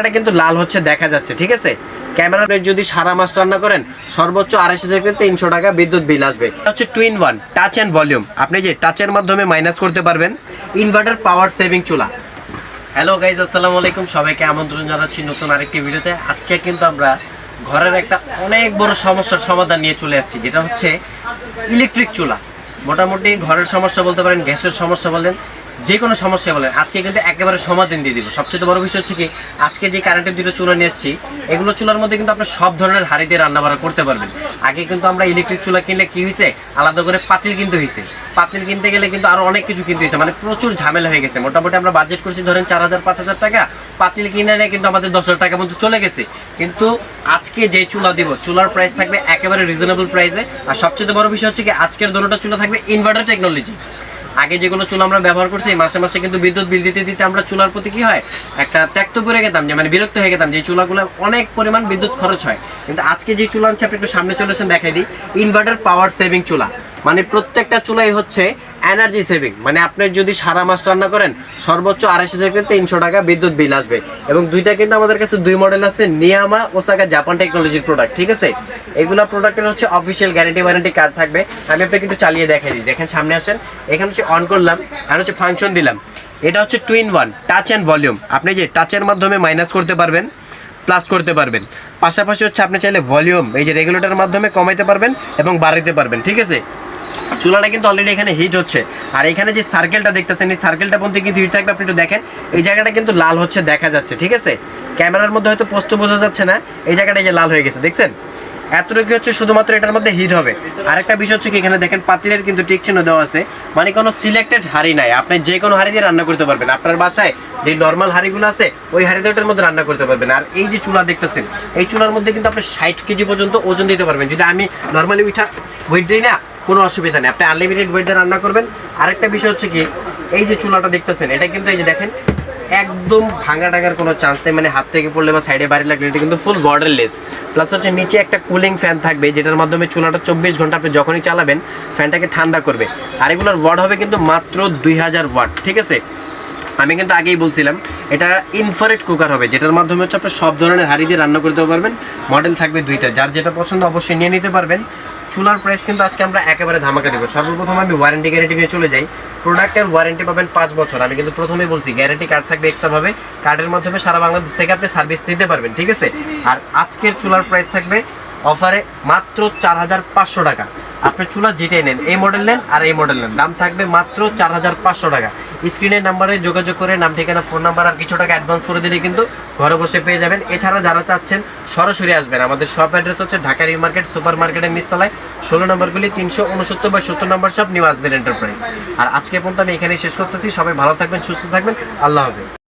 এটা কিন্তু লাল হচ্ছে, দেখা যাচ্ছে, ঠিক আছে? ক্যামেরা যদি সারা মাস রান্না করেন, সর্বোচ্চ আড়াইশো থেকে তিনশো টাকা বিদ্যুৎ বিল আসবে। হচ্ছে twin one touch and volume আপনি যে টাচের মাধ্যমে মাইনাস করতে পারবেন ইনভার্টার পাওয়ার সেভিং চুলা। হ্যালো গাইজ আসসালামু আলাইকুম। সবাইকে আমন্ত্রণ জানাচ্ছি নতুন আরেকটি ভিডিওতে। আজকে কিন্তু আমরা ঘরের একটা অনেক বড় সমস্যার সমাধান নিয়ে চলে আসছি, যেটা হচ্ছে ইলেকট্রিক চুলা। মোটামুটি ঘরের সমস্যা বলতে পারেন, গ্যাসের সমস্যা বলেন যে কোনো সমস্যা বলেন আজকে কিন্তু একেবারে সমাধান দিয়ে দিব। সবচেয়ে বড় বিষয় হচ্ছে কি, আজকে যে কারেন্টের দুটো চুলা নিয়ে এসেছি এগুলো চুলার মধ্যে কিন্তু আপনি সব ধরনের হাড়ি দিয়ে রান্না বান্না করতে পারবেন। আগে কিন্তু আমরা ইলেকট্রিক চুলা কিনলে কি হয়েছে, আলাদা করে পাতিল কিনতে হয়েছে। পাতিল কিনতে গেলে কিন্তু আরও অনেক কিছু কিনতে হয়েছে। মানে প্রচুর ঝামেলা হয়ে গেছে। মোটামুটি আমরা বাজেট করছি ধরেন চার হাজার, পাঁচ হাজার টাকা। পাতিল কিনে নিয়ে কিন্তু আমাদের দশ হাজার টাকা মতো চলে গেছে। কিন্তু আজকে যে চুলা দিব, চুলার প্রাইস থাকবে একেবারে রিজনেবল প্রাইসে আর সবচেয়ে বড় বিষয় হচ্ছে কি, আজকের দোনোটা চুলা থাকবে ইনভার্টার টেকনোলজি আগে যেগুলো চুলা আমরা ব্যবহার করছি, মাসে মাসে কিন্তু বিদ্যুৎ বিল দিতে দিতে আমরা চুলার প্রতি কি হয়, একটা ত্যাক্ত করে গেতাম, যে মানে বিরক্ত হয়ে গেতাম যে চুলাগুলো অনেক পরিমাণ বিদ্যুৎ খরচ হয়। কিন্তু আজকে যে চুলা আনছে আপনি একটু সামনে চলেছেন দেখাই দিই ইনভার্টার পাওয়ার সেভিং চুলা। মানে প্রত্যেকটা চুলাই হচ্ছে এনার্জি সেভিং মানে আপনি যদি সারা মাস রান্না করেন, সর্বোচ্চ আড়াইশো থেকে তিনশো টাকা বিদ্যুৎ বিল আসবে। এবং দুইটা কিন্তু আমাদের কাছে দুই মডেল আছে নিয়ামা ওসাকা জাপান টেকনোলজির প্রোডাক্ট ঠিক আছে? এগুলা প্রোডাক্টের হচ্ছে অফিসিয়াল গ্যারান্টি ওয়ারেন্টি কার্ড থাকবে। আমি আপনাকে একটু চালিয়ে দেখাই দিই। দেখেন, সামনে আসেন। এখানে হচ্ছে অন করলাম, আর হচ্ছে ফাংশন দিলাম। এটা হচ্ছে twin one touch and volume আপনি যে টাচের মাধ্যমে মাইনাস করতে পারবেন প্লাস করতে পারবেন। পাশাপাশি হচ্ছে আপনি চাইলে ভলিউম এই যে রেগুলেটরের মাধ্যমে কমাইতে পারবেন এবং বাড়াইতে পারবেন, ঠিক আছে? চুলাটা কিন্তু অলরেডি এখানে হিট হচ্ছে। আর এখানে যে সার্কেলটা দেখতেছেন, এই সার্কেলটা পর্যন্ত কিন্তু হিট থাকবে, আপনি একটু দেখেন। এই জায়গাটা কিন্তু লাল হচ্ছে, দেখা যাচ্ছে, ঠিক আছে? ক্যামেরার মধ্যে হয়তো পোস্ট বোঝা যাচ্ছে না, এই জায়গাটা যে লাল হয়ে গেছে, দেখছেন? এতটুকু হচ্ছে শুধুমাত্র এটার মধ্যে হিট হবে। আরেকটা বিষয় হচ্ছে কি, এখানে দেখেন পাতিলের কিন্তু টিক চিহ্ন দেওয়া আছে। মানে কোনো সিলেক্টেড হাড়ি নাই। আপনি যে কোনো হাড়ি দিয়ে রান্না করতে পারবেন। আপনার বাসায় যে নর্মাল হাড়িগুলো আছে, ওই হাড়ি দিয়ে মধ্যে রান্না করতে পারবেন। আর এই যে চুলা দেখতেছেন, এই চুলার মধ্যে কিন্তু আপনি ষাট কেজি পর্যন্ত ওজন দিতে পারবেন। যদি আমি নর্মালি উঠা ওয়েট দিই না কোনো অসুবিধা নেই। আপনি আনলিমিটেড ওয়েট রান্না করবেন। আরেকটা বিষয় হচ্ছে কি, এই যে চুলাটা দেখতেছেন, এটা কিন্তু এই যে দেখেন, একদম ভাঙা টাঙার কোনো চান্স নেই। মানে হাত থেকে পড়লে বা সাইডে বাড়ি লাগলে এটা কিন্তু ফুল বর্ডারলেস প্লাস হচ্ছে নিচে একটা কুলিং ফ্যান থাকবে, যেটার মাধ্যমে চুলাটা চব্বিশ ঘণ্টা আপনি যখনই চালাবেন ফ্যানটাকে ঠান্ডা করবে। আর এগুলোর ওয়াট হবে কিন্তু মাত্র দুই হাজার ওয়াট ঠিক আছে? আমি কিন্তু আগেই বলছিলাম, এটা ইনফারেট কুকার হবে, যেটার মাধ্যমে হচ্ছে আপনি সব ধরনের হাঁড়ি দিয়ে রান্না করতে পারবেন। মডেল থাকবে দুইটা, যার যেটা পছন্দ অবশ্যই নিয়ে নিতে পারবেন। চুলার প্রাইস কিন্তু আজকে আমরা একেবারে ধামাকা দেবো। সর্বপ্রথম আমি ওয়ারেন্টি গ্যারেন্টি নিয়ে চলে যাই। প্রোডাক্টের ওয়ারেন্টি পাবেন পাঁচ বছর। আমি কিন্তু প্রথমেই বলছি গ্যারেন্টি কার্ড থাকবে এক্সট্রাভাবে কার্ডের মাধ্যমে সারা বাংলাদেশ থেকে আপনি সার্ভিস নিতে পারবেন, ঠিক আছে? আর আজকের চুলার প্রাইস থাকবে অফারে মাত্র চার হাজার পাঁচশো টাকা। আপনি চুলা যেটাই নেন, এই মডেল নেন আর এই মডেল নেন। দাম থাকবে মাত্র চার হাজার পাঁচশো টাকা। স্ক্রিনের নাম্বারে যোগাযোগ করে, নাম, ঠিকানা ফোন নাম্বার আর কিছু টাকা অ্যাডভান্স করে দিলে কিন্তু ঘরে বসে পেয়ে যাবেন। এছাড়া যারা চাচ্ছেন, সরাসরি আসবেন। আমাদের শপ অ্যাড্রেস হচ্ছে ঢাকা নিউ মার্কেট সুপার মার্কেটের নিচতলায়। ষোলো নম্বরগুলি তিনশো উনসত্তর বা সত্তর নম্বর শপ নিউ আসবেন এন্টারপ্রাইজ আর আজকে পর্যন্ত আমি এখানেই শেষ করতেছি। সবাই ভালো থাকবেন, সুস্থ থাকবেন। আল্লাহ হাফেজ।